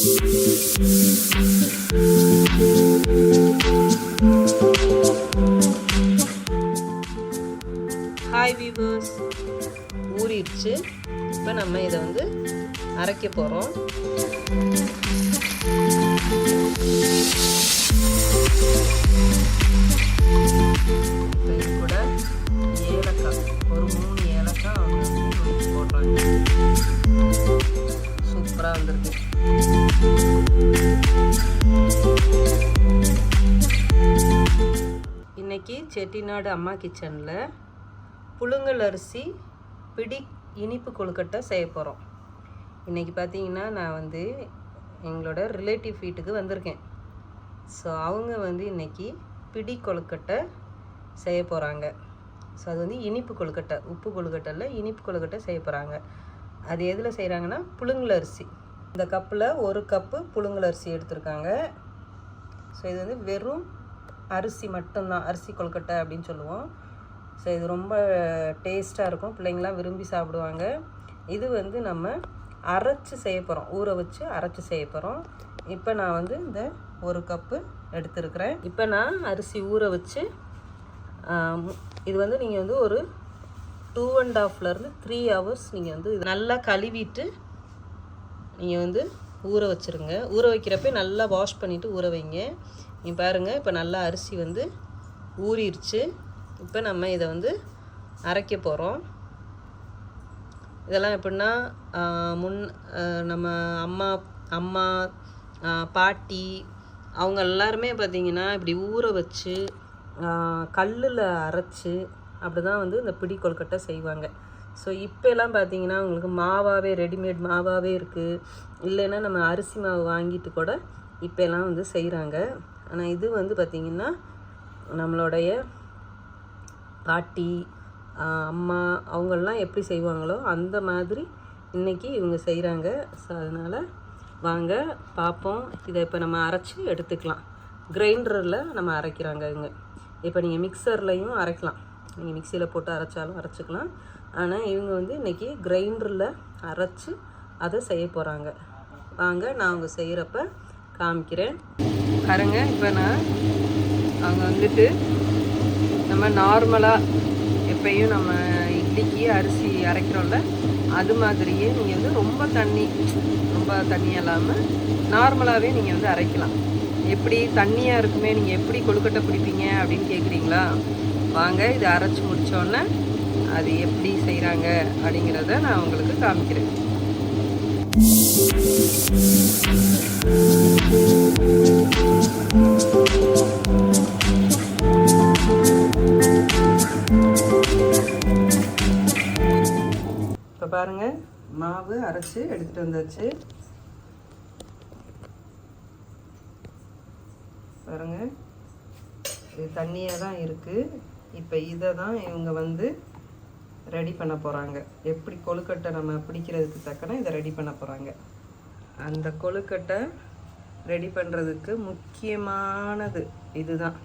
Hi viewers ஊறிடுச்சு. இப்போ நம்ம இதை வந்து அரைக்க போகிறோம் செட்டிநாடு அம்மா கிச்சனில் புழுங்கல் அரிசி பிடி இனிப்பு கொழுக்கட்டை செய்ய போகிறோம் இன்றைக்கி பார்த்தீங்கன்னா நான் வந்து எங்களோட ரிலேட்டிவ் வீட்டுக்கு வந்திருக்கேன். ஸோ அவங்க வந்து இன்றைக்கி பிடி கொழுக்கட்டை செய்ய போகிறாங்க ஸோ அது வந்து இனிப்பு கொழுக்கட்டை உப்பு கொழுக்கட்டையில் இனிப்பு கொழுக்கட்டை செய்ய போகிறாங்க அது எதில் செய்கிறாங்கன்னா புழுங்கல் அரிசி. இந்த கப்பில் ஒரு கப்பு புழுங்கல் அரிசி எடுத்திருக்காங்க. ஸோ இது வந்து வெறும் அரிசி மட்டும்தான் அரிசி கொழுக்கட்டை அப்படின்னு சொல்லுவோம். ஸோ இது ரொம்ப டேஸ்ட்டாக இருக்கும். பிள்ளைங்களாம் விரும்பி சாப்பிடுவாங்க. இது வந்து நம்ம அரைச்சி செய்ய போகிறோம் ஊற வச்சு அரைச்சி செய்ய போகிறோம் இப்போ நான் வந்து இந்த ஒரு கப்பு எடுத்துருக்கிறேன். இப்போ நான் அரிசி ஊற வச்சு இது வந்து நீங்கள் வந்து ஒரு டூ அண்ட் ஹாஃப்லேருந்து த்ரீ ஹவர்ஸ் நீங்கள் வந்து இது நல்லா கழுவிட்டு நீங்கள் வந்து ஊற வச்சுருங்க. ஊற வைக்கிறப்ப நல்லா வாஷ் பண்ணிவிட்டு ஊற வைங்க. நீ பாருங்கள் இப்போ நல்லா அரிசி வந்து ஊறிடுச்சு இப்போ நம்ம இதை வந்து அரைக்க போகிறோம் இதெல்லாம் எப்படின்னா முன் நம்ம அம்மா அம்மா பாட்டி அவங்க எல்லாருமே பார்த்திங்கன்னா இப்படி ஊற வச்சு கல்லில் அரைச்சி அப்படி தான் வந்து இந்த பிடி கொழுக்கட்டை செய்வாங்க. ஸோ இப்போலாம் பார்த்தீங்கன்னா உங்களுக்கு மாவாகவே ரெடிமேட் மாவாகவே இருக்குது இல்லைன்னா நம்ம அரிசி மாவு வாங்கிட்டு கூட இப்போலாம் வந்து செய்கிறாங்க ஆனால் இது வந்து பார்த்திங்கன்னா நம்மளுடைய பாட்டி அம்மா அவங்கெல்லாம் எப்படி செய்வாங்களோ அந்த மாதிரி இன்னைக்கு இவங்க செய்கிறாங்க ஸோ அதனால் வாங்க பார்ப்போம் இதை இப்போ நம்ம அரைச்சி எடுத்துக்கலாம். கிரைண்டரில் நம்ம அரைக்கிறாங்க இவங்க. இப்போ நீங்கள் மிக்சர்லையும் அரைக்கலாம். நீங்கள் மிக்சியில் போட்டு அரைச்சாலும் அரைச்சிக்கலாம். ஆனால் இவங்க வந்து இன்றைக்கி கிரைண்டரில் அரைச்சி அதை செய்ய போகிறாங்க வாங்க நான் அவங்க செய்கிறப்ப காமிக்கிறேன். பாருங்க இப்போ நான் அங்கே வந்துட்டு நம்ம நார்மலாக எப்பயும் நம்ம இட்லிக்கு அரிசி அரைக்கிறோம்ல அது மாதிரியே நீங்கள் வந்து ரொம்ப தண்ணி ரொம்ப தண்ணி இல்லாமல் நார்மலாகவே நீங்கள் வந்து அரைக்கலாம். எப்படி தண்ணியாக இருக்குமே நீங்கள் எப்படி கொழுக்கட்டை பிடிப்பீங்க அப்படின்னு கேட்குறீங்களா வாங்க இது அரைச்சி முடித்தோன்னே அது எப்படி செய்கிறாங்க அப்படிங்கிறத நான் உங்களுக்கு காமிக்கிறேன். பாருங்கள் மாவு அரைச்சி எடுத்துகிட்டு வந்தாச்சு. பாருங்க. இது தண்ணியாக தான் இருக்குது இப்போ இதை தான் இவங்க வந்து ரெடி பண்ண போகிறாங்க எப்படி கொழுக்கட்டை நம்ம பிடிக்கிறதுக்கு தக்கன இதை ரெடி பண்ண போகிறாங்க அந்த கொழுக்கட்டை ரெடி பண்ணுறதுக்கு முக்கியமானது இதுதான்.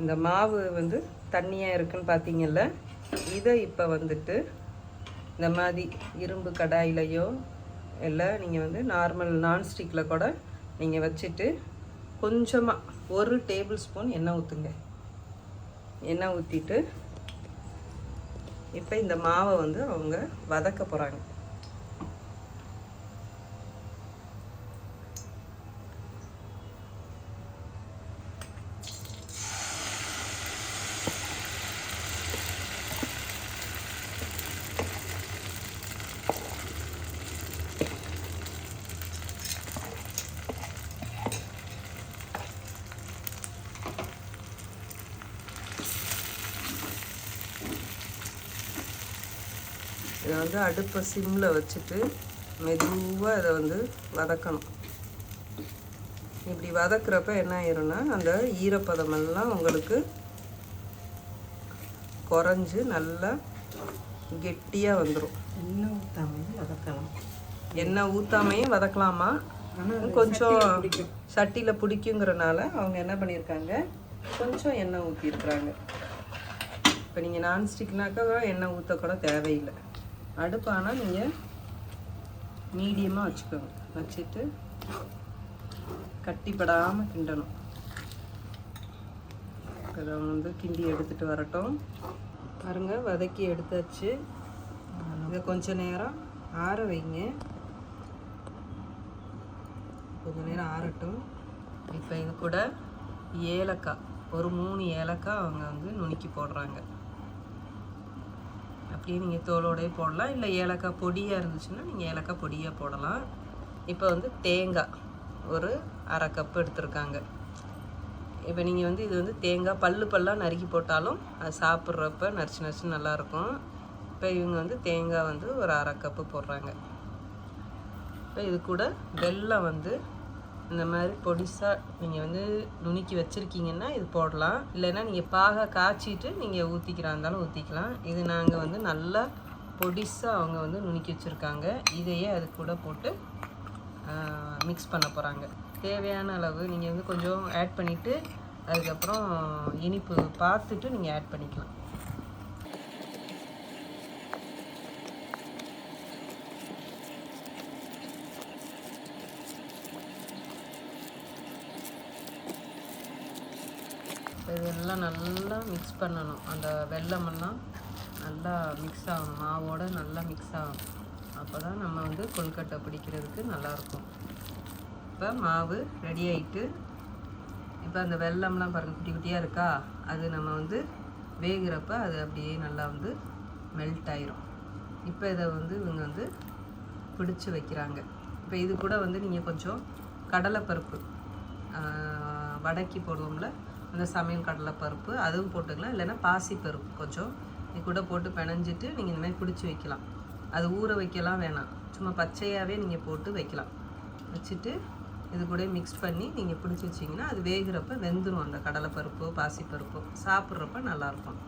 இந்த மாவு வந்து தண்ணியாக இருக்குன்னு பார்த்தீங்கல்ல இதை இப்போ வந்துட்டு இந்த மாதிரி இரும்பு கடாயிலையோ இல்லை நீங்கள் வந்து நார்மல் நான்ஸ்டிக்கில் கூட நீங்கள் வச்சுட்டு கொஞ்சமாக ஒரு டேபிள் ஸ்பூன் எண்ணெய் ஊற்றுங்க எண்ணெய் ஊற்றிட்டு இப்போ இந்த மாவை வந்து அவங்க வதக்க போகிறாங்க இதை வந்து அடுப்பை சிம்மில் வச்சுட்டு மெதுவாக இதை வந்து வதக்கணும். இப்படி வதக்குறப்ப என்ன ஆயிரும்னா அந்த ஈரப்பதமெல்லாம் உங்களுக்கு குறைஞ்சு நல்லா கெட்டியாக வந்துடும் எண்ணெய் ஊற்றாமல் வதக்கலாம். எண்ணெய் ஊற்றாமையும் வதக்கலாமா? கொஞ்சம் சட்டியில் பிடிக்குங்கிறனால அவங்க என்ன பண்ணியிருக்காங்க கொஞ்சம் எண்ணெய் ஊற்றிருக்குறாங்க இப்போ நீங்கள் நான்ஸ்டிக்னாக்கா எண்ணெய் ஊற்றக்கூட தேவையில்லை. அடுப்பானால் நீங்கள் மீடியமாக வச்சுக்கோங்க. வச்சுட்டு கட்டிப்படாமல் கிண்டணும். இதை வந்து கிண்டி எடுத்துட்டு வரட்டும். பாருங்கள் வதக்கி எடுத்தாச்சு. இதை கொஞ்ச நேரம் ஆற வைங்க. கொஞ்ச நேரம் ஆறட்டும். இப்போ இது கூட ஏலக்காய். ஒரு மூணு ஏலக்காய் அவங்க வந்து நுணுக்கி போடுறாங்க. அப்படியே நீங்கள் தோலோடையே போடலாம். இல்லை ஏலக்காய் பொடியாக இருந்துச்சுன்னா நீங்கள் ஏலக்காய் பொடியாக போடலாம். இப்போ வந்து தேங்காய் ஒரு அரை கப் எடுத்திருக்காங்க. இப்போ நீங்கள் வந்து இது வந்து தேங்காய் பல்லு பல்லாக நறுக்கி போட்டாலும் அது சாப்பிட்றப்ப நரிச்சு நரிச்சு நல்லாயிருக்கும். இப்போ இவங்க வந்து தேங்காய் வந்து ஒரு அரை கப்பு போடுறாங்க. இப்போ இது கூட வெல்லம் வந்து இந்த மாதிரி பொடிசாக நீங்கள் வந்து நுணுக்கி வச்சுருக்கீங்கன்னா இது போடலாம். இல்லைன்னா நீங்கள் பாக காய்ச்சிட்டு நீங்கள் ஊற்றிக்கிறா இருந்தாலும் ஊற்றிக்கலாம் இது நாங்கள் வந்து நல்லா பொடிசாக அவங்க வந்து நுணுக்கி வச்சுருக்காங்க. இதையே அது கூட போட்டு மிக்ஸ் பண்ண போகிறாங்க தேவையான அளவு நீங்கள் வந்து கொஞ்சம் ஆட் பண்ணிவிட்டு அதுக்கப்புறம் இனிப்பு பார்த்துட்டு நீங்கள் ஆட் பண்ணிக்கலாம். இதெல்லாம் நல்லா மிக்ஸ் பண்ணணும். அந்த வெல்லமெல்லாம் நல்லா மிக்ஸ் ஆகணும். மாவோட நல்லா மிக்ஸ் ஆகணும். அப்போ தான் நம்ம வந்து கொல்கட்டை பிடிக்கிறதுக்கு நல்லாயிருக்கும். இப்போ மாவு ரெடி ஆகிட்டு இப்போ அந்த வெல்லம்லாம் பாருங்கள் குட்டி குட்டியாக இருக்கா? அது நம்ம வந்து வேகிறப்ப அது அப்படியே நல்லா வந்து மெல்ட் ஆயிரும். இப்போ இதை வந்து இவங்க வந்து பிடிச்சி வைக்கிறாங்க. இப்போ இது கூட வந்து நீங்கள் கொஞ்சம் கடலைப்பருப்பு வடக்கி போடுவோம்ல அந்த சமையல் கடலைப்பருப்பு அதுவும் போட்டுக்கலாம். இல்லைன்னா பாசிப்பருப்பு கொஞ்சம் இது கூட போட்டு பிணைஞ்சிட்டு நீங்கள் இந்த மாதிரி பிடிச்சி வைக்கலாம். அது ஊற வைக்கலாம் வேணாம். சும்மா பச்சையாகவே நீங்கள் போட்டு வைக்கலாம். வச்சுட்டு இது கூட மிக்ஸ் பண்ணி நீங்கள் பிடிச்சி வச்சிங்கன்னா அது வேகிறப்ப வெந்துடும் அந்த கடலைப்பருப்பு பாசிப்பருப்போ சாப்பிட்றப்ப நல்லாயிருக்கும்.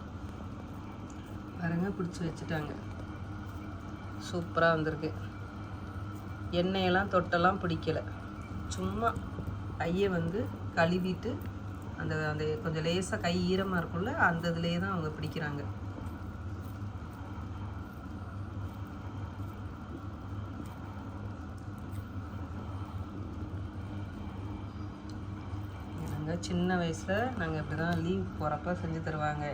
பாருங்க பிடிச்சி வச்சுட்டாங்க. சூப்பராக வந்திருக்கு. எண்ணெயெல்லாம் தொட்டெல்லாம் பிடிக்கல. சும்மா கையை வந்து கழுவிட்டு அந்த அந்த கொஞ்சம் லேசாக கை ஈரமாக இருக்கும்ல அந்த இதுலேயே தான் அவங்க பிடிக்கிறாங்க. நாங்கள் சின்ன வயசில் நாங்கள் இப்படி தான் லீவ் போகிறப்ப செஞ்சு தருவாங்க.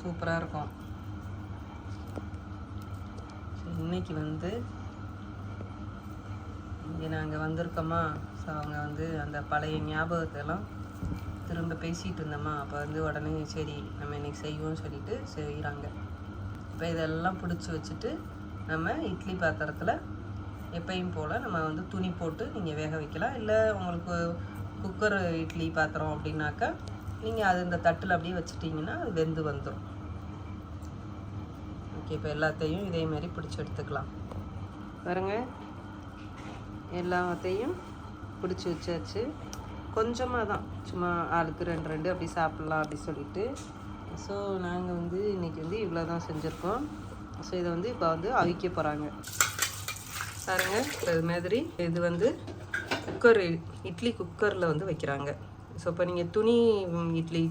சூப்பராக இருக்கும். இன்னைக்கு வந்து இங்கே நாங்கள் வந்திருக்கோமா? ஸோ அவங்க வந்து அந்த பழைய ஞாபகத்தை எல்லாம் திரும்ப பேசிகிட்டு இருந்தோமா? அப்போ வந்து உடனே சரி நம்ம இன்னைக்கு செய்வோம்னு சொல்லிட்டு செய்கிறாங்க இப்போ இதெல்லாம் பிடிச்சி வச்சுட்டு நம்ம இட்லி பாத்திரத்தில் எப்பயும் போல் நம்ம வந்து துணி போட்டு நீங்கள் வேக வைக்கலாம். இல்லை உங்களுக்கு குக்கர் இட்லி பாத்திரம் அப்படின்னாக்கா நீங்கள் அது இந்த தட்டில் அப்படியே வச்சுட்டிங்கன்னா அது வெந்து வந்துடும் ஓகே இப்போ எல்லாத்தையும் இதே மாதிரி பிடிச்சி எடுத்துக்கலாம். பாருங்கள் எல்லாத்தையும் பிடிச்சி வச்சாச்சு. கொஞ்சமாக தான் சும்மா ஆளுக்கு ரெண்டு ரெண்டு அப்படி சாப்பிட்லாம் அப்படி சொல்லிட்டு. ஸோ நாங்கள் வந்து இன்றைக்கி வந்து இவ்வளோ தான் செஞ்சுருக்கோம். ஸோ இதை வந்து இப்போ வந்து அவிக்க போகிறாங்க பாருங்க இது மாதிரி இது வந்து குக்கர் இட்லி குக்கரில் வந்து வைக்கிறாங்க. ஸோ இப்போ நீங்கள் துணி இட்லி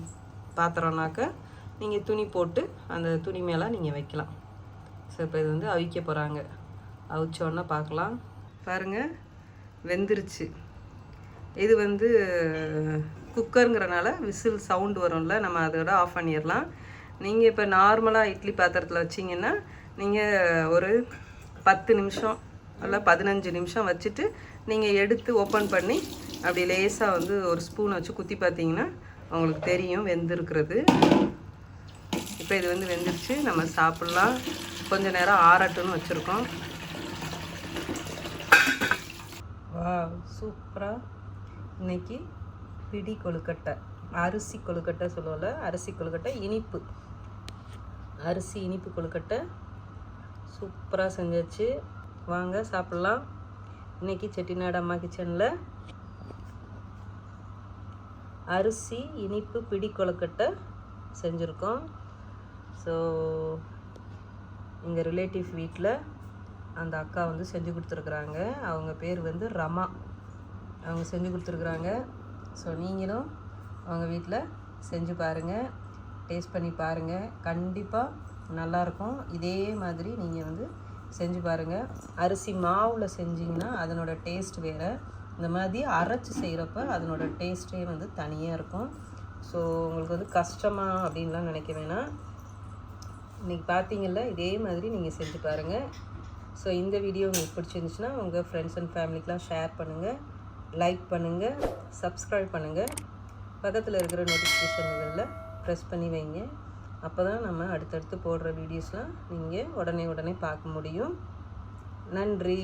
பாத்திரம்னாக்க நீங்கள் துணி போட்டு அந்த துணி மேலே நீங்கள் வைக்கலாம். ஸோ இப்போ இது வந்து அவிக்க போகிறாங்க அவிச்சோன்னா பார்க்கலாம் பாருங்கள் வெந்துருச்சு. இது வந்து குக்கருங்கிறனால விசில் சவுண்டு வரும்ல நம்ம அதோட ஆஃப் பண்ணிடலாம். நீங்கள் இப்போ நார்மலாக இட்லி பாத்திரத்தில் வச்சிங்கன்னா நீங்கள் ஒரு பத்து நிமிஷம் இல்லை பதினஞ்சு நிமிஷம் வச்சுட்டு நீங்கள் எடுத்து ஓப்பன் பண்ணி அப்படி லேசாக வந்து ஒரு ஸ்பூன் வச்சு குத்தி பார்த்தீங்கன்னா உங்களுக்கு தெரியும் வெந்திருக்கிறது. இப்போ இது வந்து வெந்துருச்சு நம்ம சாப்பிட்லாம். கொஞ்சம் நேரம் ஆறட்டுன்னு வச்சுருக்கோம். வா சூப்பராக இன்னைக்கு பிடி கொழுக்கட்டை அரிசி கொழுக்கட்டை சொல்லலை அரிசி கொழுக்கட்டை இனிப்பு. அரிசி இனிப்பு கொழுக்கட்டை சூப்பராக செஞ்சாச்சு. வாங்க சாப்பிட்லாம். இன்னைக்கு செட்டிநாடு அம்மா கிச்சனில் அரிசி இனிப்பு பிடி கொழுக்கட்டை செஞ்சுருக்கோம். ஸோ எங்கள் ரிலேட்டிவ் வீட்டில் அந்த அக்கா வந்து செஞ்சு கொடுத்துருக்குறாங்க. அவங்க பேர் வந்து ரமா. அவங்க செஞ்சு கொடுத்துருக்குறாங்க. ஸோ நீங்களும் அவங்க வீட்டில் செஞ்சு பாருங்கள் டேஸ்ட் பண்ணி பாருங்கள் கண்டிப்பாக நல்லாயிருக்கும். இதே மாதிரி நீங்கள் வந்து செஞ்சு பாருங்கள் அரிசி மாவில் செஞ்சிங்கன்னா அதனோட டேஸ்ட் வேறு. இந்த மாதிரி அரைச்சி செய்கிறப்ப அதனோட டேஸ்ட்டே வந்து தனியாக இருக்கும். ஸோ உங்களுக்கு வந்து கஷ்டமா அப்படின்லாம் நினைக்க வேணாம். இன்றைக்கி பார்த்தீங்கள்ல இதே மாதிரி நீங்கள் செஞ்சு பாருங்கள் ஸோ இந்த வீடியோ உங்களுக்கு பிடிச்சிருந்துச்சுன்னா உங்கள் ஃப்ரெண்ட்ஸ் அண்ட் ஃபேமிலிக்கெலாம் ஷேர் பண்ணுங்கள் லைக் பண்ணுங்கள் சப்ஸ்கிரைப் பண்ணுங்கள் பக்கத்தில் இருக்கிற நோட்டிஃபிகேஷன்களில் ப்ரெஸ் பண்ணி வைங்க. அப்போ தான் நம்ம அடுத்தடுத்து போடுற வீடியோஸ்லாம் நீங்கள் உடனே உடனே பார்க்க முடியும். நன்றி.